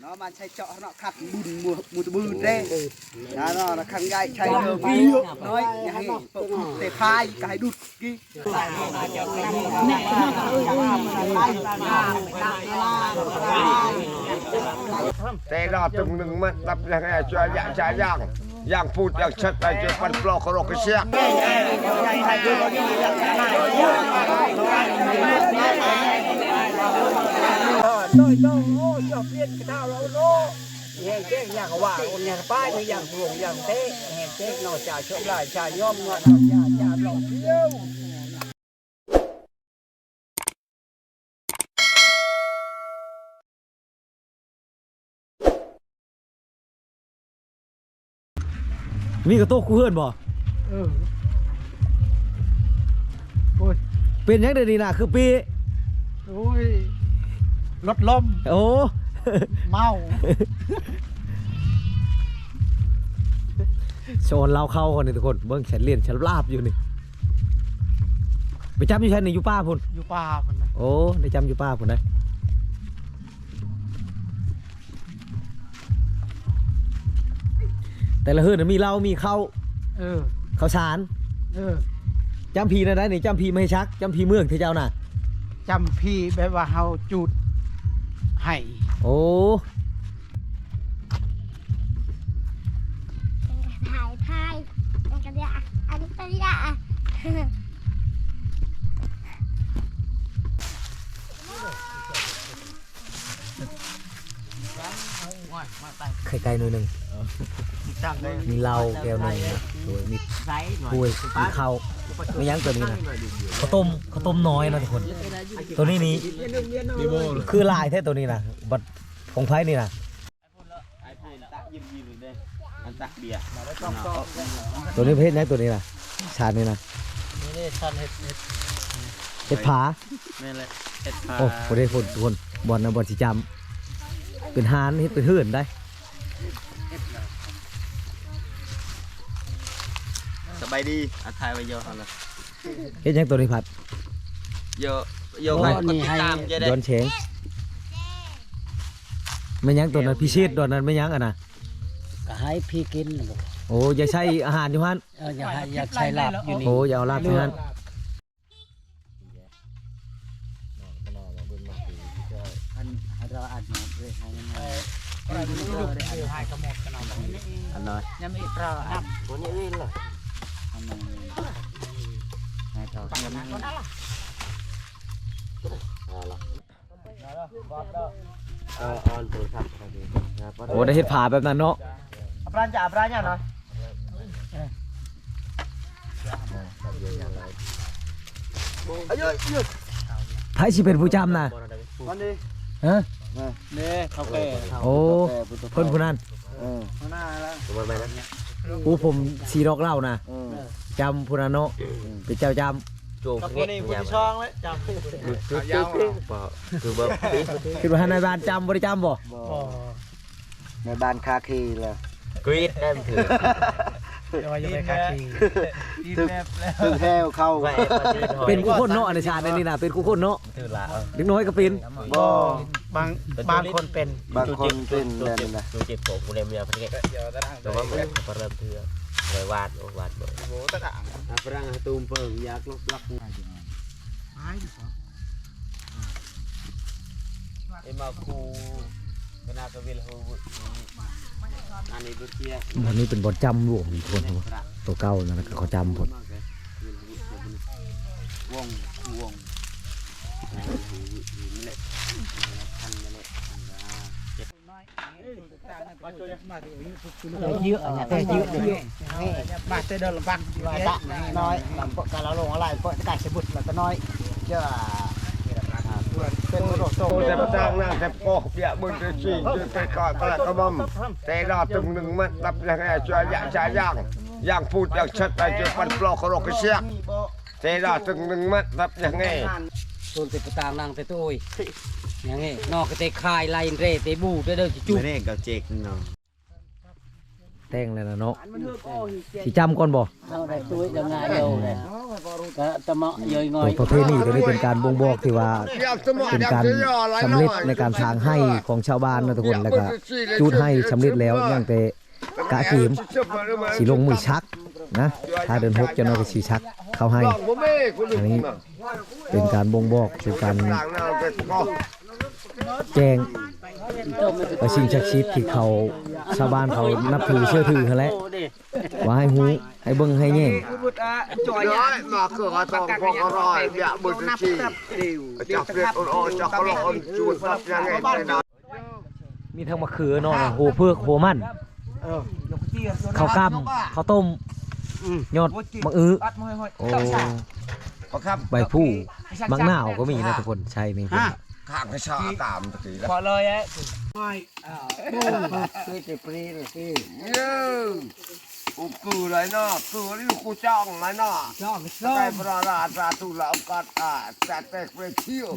nó mà chạy chọ nó khát bùn mùa mùa bùn đây đó nó là khăn gai chạy được đi nói nhà hệ tệ phai cái đút kia แต่รอตึงหนึ่งมันตับ ยังไงช่วยยะชายย่างย่างพูดอย่างชัดไปจนปันปลอกกระโหลกกระเสีย tôi tôi ô chọc liên cái nào đâu nó nghe chết nhà của bà con nhà ba thì dạng buồn dạng thế nghe chết nó trả chỗ lại trả nhom ngọt trả trả lỏng yêu มีกระโต๊ะกูเฮือนบ่ ừ ôi เป็นหยังเดี๋ยวนี้น่ะคือปี ôi lót lom โอ้ mau โชนเราเข้าคนนี่ทุกคน เบิ่งฉันเรียนฉันลาบอยู่นี่ ไปจำอยู่ฉันนี่อยู่ป้าพุ่นอยู่ป่าคนนะโอ้ได้จำอยู่ป้าพุ่นได้แต่ละเฮือนนะมีเหล้ามีข้าวเออ ข้าวสารเออจำพีนะได้นี่จำพีไม่ให้ชักจำพีเมืองที่เจ้าน่ะจำพี่แบบว่าเฮาจุดให้ โอ้ถ่ายถ่ายอันกระยาอันกระยาไข่ไก่หน่อยหนึ่งมีเหล้าแก้วหนึ่งนะโดยมีกล้วยมีข้าว ไม่ยั้งตัวนี้นะข้าวต้มข้าวต้มน้อยนะทุกคน ตัวนี้นี่คือลายแท้ตัวนี้นะบัดของไผ่นี่นะอันตักเบียร์ตัวนี้เพศยังตัวนี้นะชาตินี่นะนี่ชันเห็ดเห็ดเห็ดผาแม่นเลยเห็ดพาโอ้โหได้คนทุกคนบอลนะบอลสีจำเป็นฮานเฮ็ดเป็นเฮือนได้ สบายดีอันทายไว้เยอะเลยเฮ็ดยังตัวนี้ผัดเยอะเยอะไปกดติดตามจะได้ย้อนเฉงไม่ยั้งตัวนั้นพิเศษตัวนั้นไม่ยั้งอะนะก็ให้พี่กินลูกโอ้อย่าใช้อาหารอยู่ฮันเอออย่าให้อย่าใช้ลาบอยู่นี่โอ้อย่าเอาลาบอยู่ฮันอันให้เราอัดหมดเลยให้มันให้อันน้อย ยังไม่เราอัดวันนี้นี่เลยทำ ไมให้เราโอ้ได้เฮ็ดผาแบบนั้นเนาะปราจ่าปราจ่าหน่อยไผสิเป็นผู้จำนะวันนี้ฮะนี่เขาแก่โอ้เพิ่นผู้นั้นมาหน้าแล้วโอ้ผมสีดอกเหล้านะจำผู้นั้นเนาะเป็นเจ้าจกับคนนี้ผู้ที่ช่องเลยจำคือแบบำคิดว่าในบ้านจำบ่ได้จำบ่ในบ้านคาคีเลยกรีดได้ถือเดี๋ยวจะไปคาคีถึงถึงแห้วเข้าไว้ประเทศเป็นคู่คนเนาะอันในชาตินี่นะเป็นคู่คนเนาะถือละเด็กน้อยก็เป็นบ่ บางบางคนเป็น บางคนเป็นแบบนี้นะดูเจ็บผมกูเลยมีอะไรเงี้ยแต่ว่ามันก็เริ่มเถื่อเลยวาดโอ้วาดบ่ฝรั่งตูมเปิงอยากลบลักเอ็มมาคูเป็นอากาวิลฮูอันนี้ดูเทียวันนี้เป็นบทจำหลวงอีกคนวะตัวเก่านะแล้วก็เขาจำผลวงคูวงแต่เยอะนะแต่เยอะเยอะมาเตเดินลำบากตะ น้อยลำปกาเราลงอะไรก็ไก่สบุตรแล้วก็น้อยเจ้าเป็นโรโซโอ้แต่ประจางนั่งแต่ปอกเปียมึงจะชี้จะไปกอดกระกระมั่มแต่รอตึงหนึ่งมันตับยังไงช่วยยะชายย่างย่างพูดอย่างชัดไปจนปันปลอกกระโหลกกระเสียแต่รอตึงหนึ่งมันตับยังไงส่วนติดตางนางแต่ตัวอ ย่างงี้นอกก็เตะคายไล่เรเตะบูได้เด้อจุ๊บไม่ได้กับเจกเนาะแต่งแล้วนะเนาะสิจำก่อนบ่เอาได้ตุ้ยจะง่ายเดียวเลยก็ตะเหมาะย่อยง่อตัยวประเพณีตัวนี้เป็นการบ่งบอกที่ว่าอยากสมอเป็นอยากการจะย่ออะไรสำเร็จในการทางให้ของชาวบ้านนะทุกคนแล้วก็จูดให้สำเร็จแล้วยังแต่กะเกมสิลงมือชักนะถ้าเดินหกจะน้อยก็สิชักเข้าให้ลองบ่แม่คุณอันนี้เป็นการบ่งบอกเป็นการ หลังเราเป็นก็แจ้งว่าสิ่งศักดิ์สิทธิ์ที่เขาชาวบ้านเขานับถือเชื่อถือเขาแหล้วว่าให้ฮู้ให้เบิ่งให้แย่งน้อยมาเกือบตองพองอร่อยอยากบุญชีจับเรียกอ่อนๆจับกระโลนจูดรับยังไงไปนะมีทั้งมะเขือเนาะโหเพือกโหมันข้าวกำข้าวต้มยอดมะอื้อโอ้เพราะครับใบผู้มักหน้าวก็มีนะทุกคนใช่นี่ ข้างกระชาตามตะกี้แล้วพอเลยไอ้คือจะปรีเลยสิเย้กูกูเลยเนาะกูนี่กูจ้องเลยเนาะช่องใครประหลาดราตุละกัดอะแต่แต่ไปเที่ยว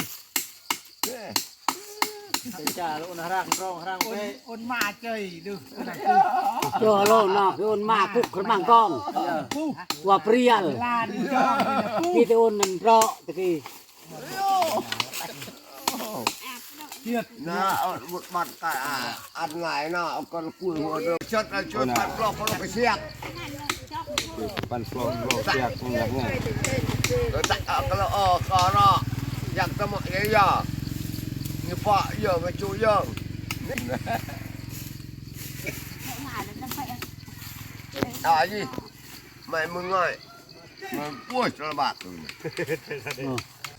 จ้าลูกนะรักร้องรังไปคนมาเจยดูโยโลเนาะพี่อ้นมาคุกขมังกองว่าเปรี้ยลลานช่องพี่ตะอ้นนั่นเพราะตะกี้ นะเอาบุตรบัตรตาอันไหนเนาะเอากระปุยหัวเดิมชัดเอาชวนปัดปลอกเขาลงไปเสียกปันโปรโปรเปียกอย่างเงี้ยเออแต่เอากระเออคอเนาะอยากจะมาเยอะๆนี่ปะเยอะมาจูเยอะอะยี่ไม่มึงง่ายมันปวดระบาดเลย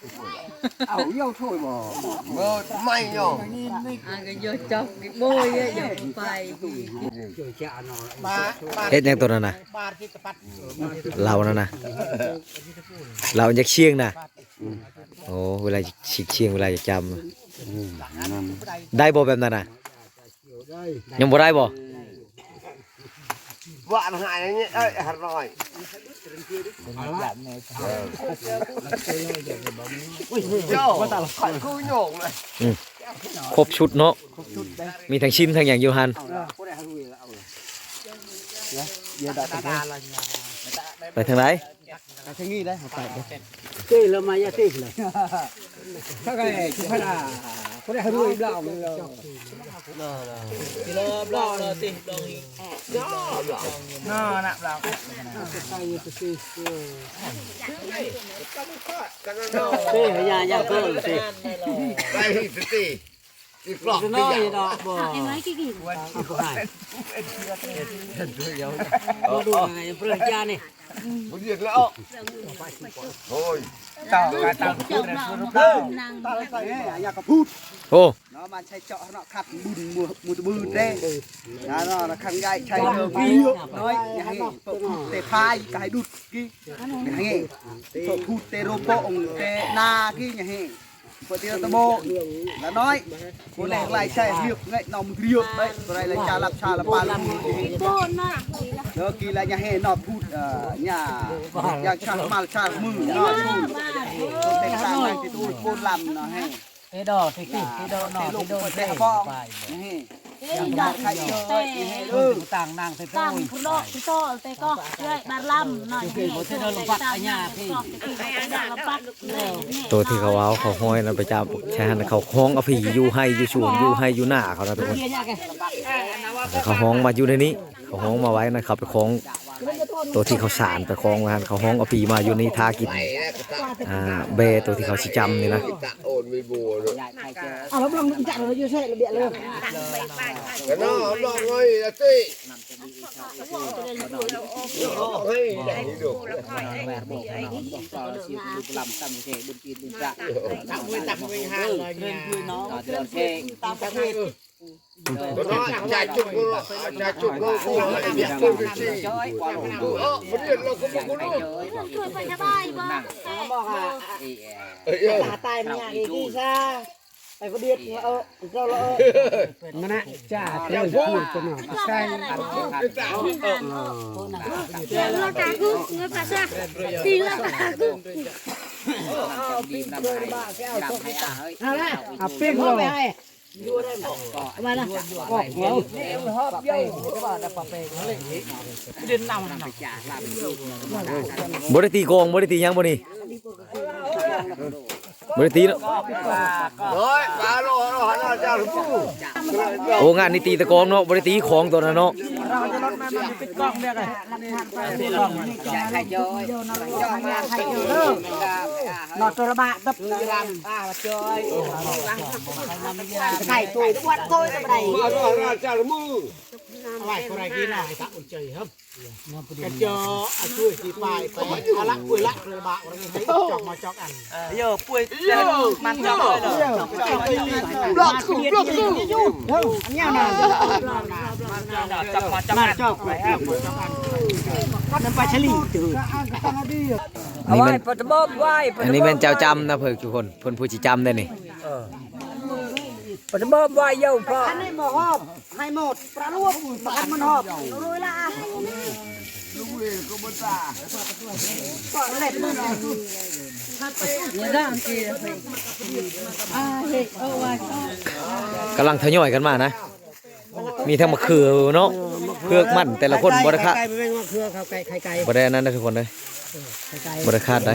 อามแต่ดอาโลกไม่ดอกโอ้ยสังหารกี่ไปต้องดูไปยังไงมาไปยังไงมาเอาดิเอาเยี่ยวช่วยบ่เมื่อไม่ยนี่นี่อ่าก็โยจอกโบยโยไปาเฮ็ดหยังตัวนั้นน่ะบาทที่กระปัดเรานั่นน่ะเราอยากเชียงน่ะโอ้เวลาสิเชียงเวลาจะจำได้บ่แบบนั้นน่ะยังบ่ได้บ่ หวานหายอย่างเงี้ยเอ้ยอร่อยโย่ข่อยกูโยงเลยครบชุดเนาะมีทั้งชิ้นทั้งอย่างอยู่หันไปทางไหนเจ้แล้วมายาติเลยถ้าไงชุพนา คนได้รู้อีกแล้วเลยรอบๆเลยสิบลองน่าหนักเราเต้ยายาเกินสิไปที่สติที่กรอกน้ที่อยยาวดอกบ่ยังไงกี่กี่ดูไงเปลือกยานี่ บุญเย็นแล้วโอ้ยต่อการต่อจบเราบ้านนางต่อใส่อยากกระพูดโอ้เนาะมันใช้เจาะเนาะขัดบุญมือมือมือเด้นะเนาะขังใหญ่ใช้เดิม พี่น้อยอย่างนี้เตะพายกายดุดกี้อย่างนี้โตพูดเตโรโปองเตนากี้อย่างนี้ปฏิตโมละน้อยคนแรงไล่ใช้เรียบไงนอมเรียบได้ตัวไรเลยจารับชาละปาละมือโบนน่ะเดี๋ยวกีละอย่างนี้นอพูดเอ่อเนี่ยอยากชามาชามือเนาะพูดเตะทางนั่งที่ตู้โคนลำเนาะให้เฮดอสิสิเฮดอเตะเนาะลูเฮกดอเตะเต้บ้องไปนี่เอ้ย ดักใครเจอเตะเออต่างนางเต้ตั้งพุโลพุโตเตะก็เอ้ยบาลำหน่อยนี่เตะตั้งยาพี่ก็ดักละปักเลยตัวที่เขาเอาเขาห้อยนะประจำใช่หันเขาห้องเอาผีอยู่ให้อยู่สวนอยู่ให้อยู่หน้าเขานะทุกคนเขาห้องมาอยู่ในนี้ เขาห้องมาไว้นะเขาไปคล้อง ตัวที่เขาสารไปคล้องไว้หันเขาห้องเอาผีมาอยู่ในทากินอ่าเบตัวที่เขาสิจำนี่นะตะโอนมีบัวเลยเอาแล้วลองจับเลยอยู่ใช่ระเบียดเลยกันเนาะลองเลยละติลองให้อย่างนี้ดูลำตำเสบุญกินบุญจะตำมือตำมือ ห้าเลยเรื่องคุยน้องเรื่องเพลงตำเพลงก็น้อยใจจุกกูใจจุกกูกูไอ้เบี้ยกูไปสิเออบุญเย็นเราก็บ อกกูรู้ช่วยไปสบายอกอะเอ้ยตายมันอย่างอีกซะไอ้คนเยดเออเจ้าละมันนะจ้าเดินนำนะเอาเปี้ยงบ่ได้ตีกองบ่ได้ตียังบ่นี่ บ่ได้ตีเนาะ Rồi, bà lô nó nó cho nó phu. โอ้งานนี้ตีตะกลองเนาะบ่ได้ตีของตัวนั้นเนาะใครจอยจอยมาใครจอยเริ่มนอตระบะตับรำป้าจอยใครตัววัดตัวจะไป Bà lô nó cho nó mu. อะไร คนไรกินอะไรตะอุ่นใจครับกระจอช่วยสีไฟไปอาละปุยละระบะอะไรให้จอกมาจอกอัน Yo, puai man jam rồi đó. บล็อกสู้บล็อกสู้อันนี้นะ Chọc mà chọc มา ăn. จอกไปครับจอกอันน้ำปลาฉลีตื่นอันนี้แม่นอันนี้แม่นเจ้าจำนะเพิ่นทุกคนเพิ่นผู้สิจำได้นี่ อันนี้หมอหอบให้หมดปลาลวกประกันมันหอบรู้ละก็เล็ดมันกำลังทยอยกันมานะ มีทั้งมะเขือเนาะเพือกมันแต่ละคนบ่ได้คาดไก่ไม่เป็นว่าเครือเขาไก่ไข่ไก่บ่ได้อันนั้นนะทุกคนเลยไก่บ่ได้คาดได้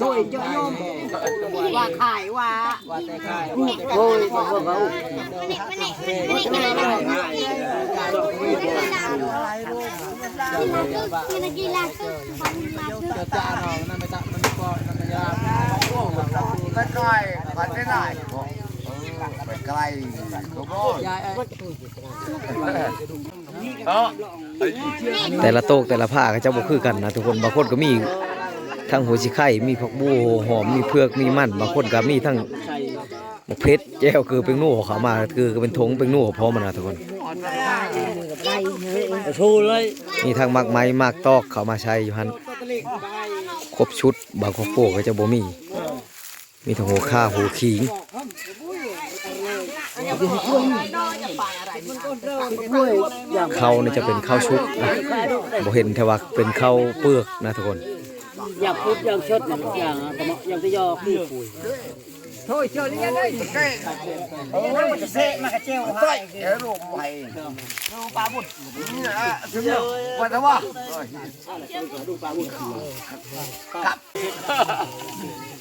ถ้วยเจ้าโยมว่าขายว่าโอ้ยบอกว่าเขา Gila-gila tuh. Gila tuh. Cái coi, bà thế này. Phải cay. Đúng rồi. Đó. แต่ละโต๊ะแต่ละผ้าก็จะบ่คือกันนะทุกคนบางคนก็มีทั้งหัวสิไข่มีผักบัวหอมมีเพือกมีมันบางคนก็มีทั้งมะเพชรแก้วคือเป็นนู่เขามาคือเป็นทงเป็นนู่พร้อมมันนะทุกคนมีทั้งมักไม้มักตอกเขามาใช้อยู่หั่นครบชุดบางครอบครัวก็จะบ่มี มีทั้งหัวข้าหัวขิง ข้าวนี่จะเป็นข้าวชุบนะบ่เห็นแต่ว่าเป็นข้าวเปลือกนะทุกคนอยากพูดอย่างชดอย่างสมอย่างที่ยอพี่ปุ๋ยโถ่เจ้านี่ยังไงเออมันจะเสะมากระเจียวให้ Cái rụm mày. Bà bụt. À, thứ nhất. Bà thấy không? Rồi. ร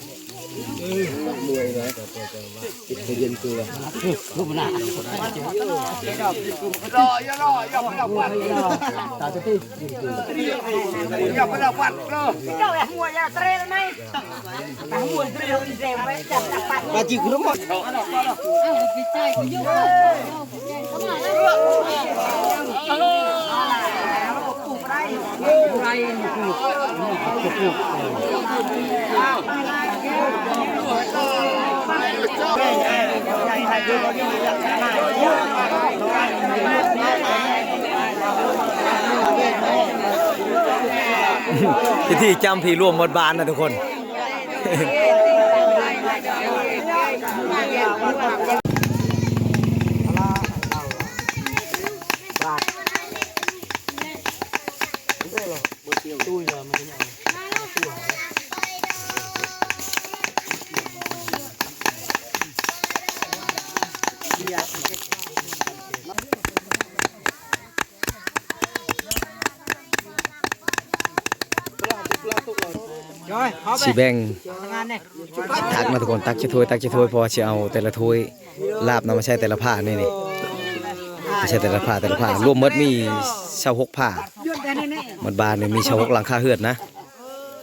ออย่ารออย่าไปดับวันอย่าไปดับวันเลยเจ้าแอบหัวยาเตรแล้วไหมหัวเตรเซมไว้จับจับปัดมาจิกรู้หมด พิธีจำผีรวมหมดบานนะทุกคน ย้อยเขาไป สีแบ่งงานเนี่ยตักมาทุกคนตักจะถ้วยตักจะถ้วยเพอจะเอาแต่ละถ้วยลาบนำมาใช้แต่ละผ้านี่นี่ไม่ใช่แต่ละผ้าแต่ละผ้ารวมหมดมีชาวหกผ้ายืดแต่นี่นี่หมดบานเนี่ยมีชาวหกหลังคาเฮือดนะ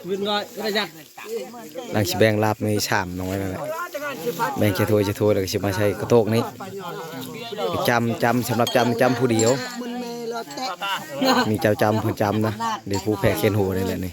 วินง่อยระยัดหลังสิแบ่งลาบในชามน้อยนั่นแหละ แบ่งแค่ถ้วยจะถ้วยแล้วก็สิมาใช้กระโตกนี้จำจำสำหรับจำจำผู้เดียว มีเจ้าจำเพิ่นจำนะเดี๋ยวผู้แพ้เขียนหัวนี่แหละนี่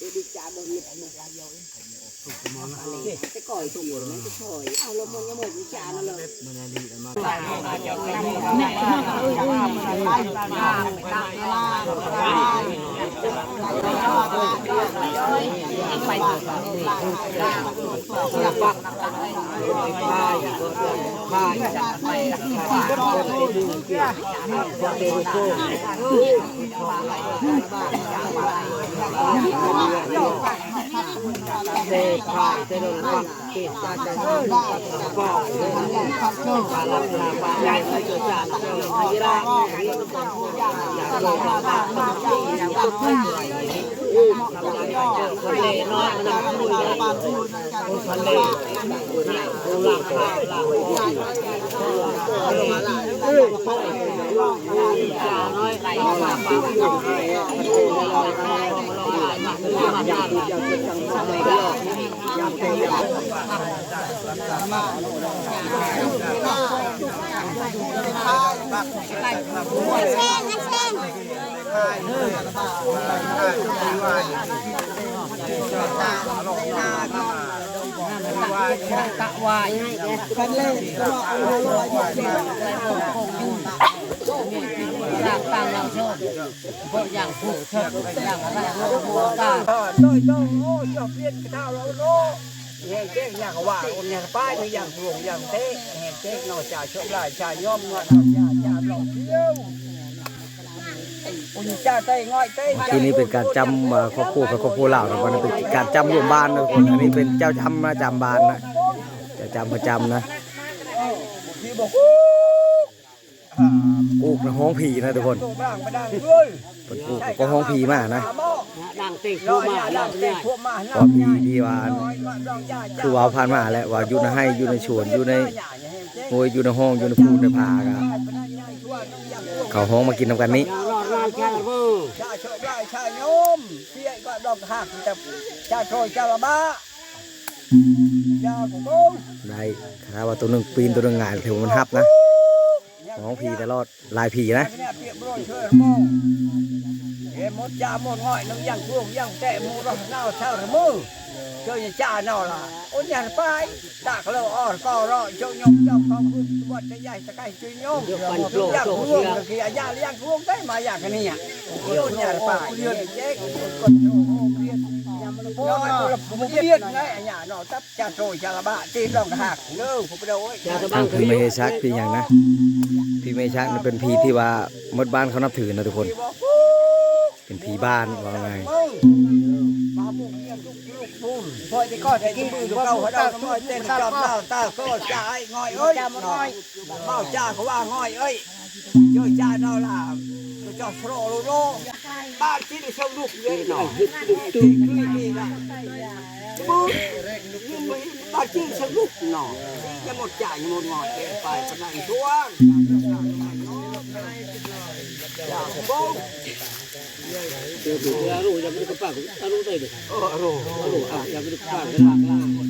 Dicciamo che cái còi thùng của nó cái còi ao lông mông cái một cái trà nó lớn Hãy subscribe cho kênh Ghiền Mì Gõ Để không bỏ lỡ những video hấp dẫn เวทจะซองนึงหน่อยถ้าซองแล้วปุ๊บนั่นแต่งานก็อย่าพยอนอย่า พยอนเช่นเช่นโดยต้องโอ้จบเรียนกระเท่าเราโลแห่งเจ๊งอย่างว่าคนอย่างป้ายอย่างหลวงอย่างเต้แห่งเจ๊งนอกจากชกลายชายย่อมงินเอาอยาจาหลอกเที่ยวอยเต้ที่นี่เป็นการจำครอบครัวกับครอบครัวเหล่าวนะมันนี้เป็นการจำรวมบ้านนะคนอันนี้เป็นเจ้าจำนะจำบ้านนะจ้าจำประจำนะ ที่บอกกูกนะห้องผีนะทุกคนตัวบ้างไปดังด้วยเป็นกูกก็ห้องผีมากนะดังเตะน้คู่อยมาดัดังงเด็เนี่ยกพวกมาก็ผีที่ว่าคือว่าผ่านมาแล้วว่าอยู่ในให้อยู่ในสวนอยู่ในโวยอยู่ในห้องอยู่ในพูในผากะเขาห้องมากินนำกันนี้ยางรอดรานแค่เบอร์ชาโชคได้ชาโยมเสียก็ดอกหักแต่ชาโชยชาละบ้ายาของกูได้ถ้าว่าตัวหนึ่งปีนตัวหนึ่งหงายถือว่ามันฮับนะ ห้องผีตลอดลายผีนะ เนี่ยเปียบโรยเชิญมองเอ็มดยาหมดง่อยน้ำยังพวงยังแตะมูรหน้าเท่าระมือเจอจ่าเนาล่ะโอ้ยยันไปตากเลออ่อนก็รอเจ้ายมเจ้าของคุณวัดใหญ่สกายจุยยมเดี๋ยวปันโปรอยากโตพวเสีงยก็คือยาเลี้ยงพวงได้มาอยากกันนี่อะโอ้ยยันไปเจ๊กกดโอ้โหเพียน น้อยผมเพียนไงอันนี้เนาะตับจ่าโจยจ่าละบ้าตีดองหักเนื้อผมไปดูยาตะบันั่งนคือเมชักพี่อย่างนะพี่เมชักนั่นเป็นผีที่ว่าหมดบ้านเขานับถือนะทุกคน เป็นผีบ้านว่าไงมาบุกเยี่ยมทุกลูกพุ่นพอยไปก็ได้ที่มือเก่าเขาได้ก็เต้นจอมเต้าเต้าก็จ่าไอ้ง่อยเอ้ยง่อยเมาจ่าเขาว่าง่อยเอ้ยเยอะจ่าเนาล่ะก็จอดโปรโลโล บ้านที่ได้ชมลูกเลยหน่อยตึกคือนี่ล่ะมือบ้านที่ชมลูกหน่อยยังหมดจ่ายังหมดง่อยไปปนังช่วงจ่าผมเดี๋ยวดูยาลูกยังไม่ได้กระปากอาลูกได้ดิเออรู้อาลูกอะยังไม่ได้กระปากกันหลัก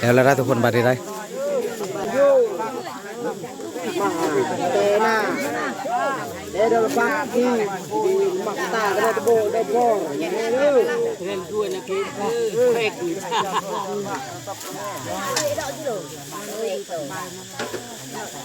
แล้วแล้วทุกคนบายดีได้ร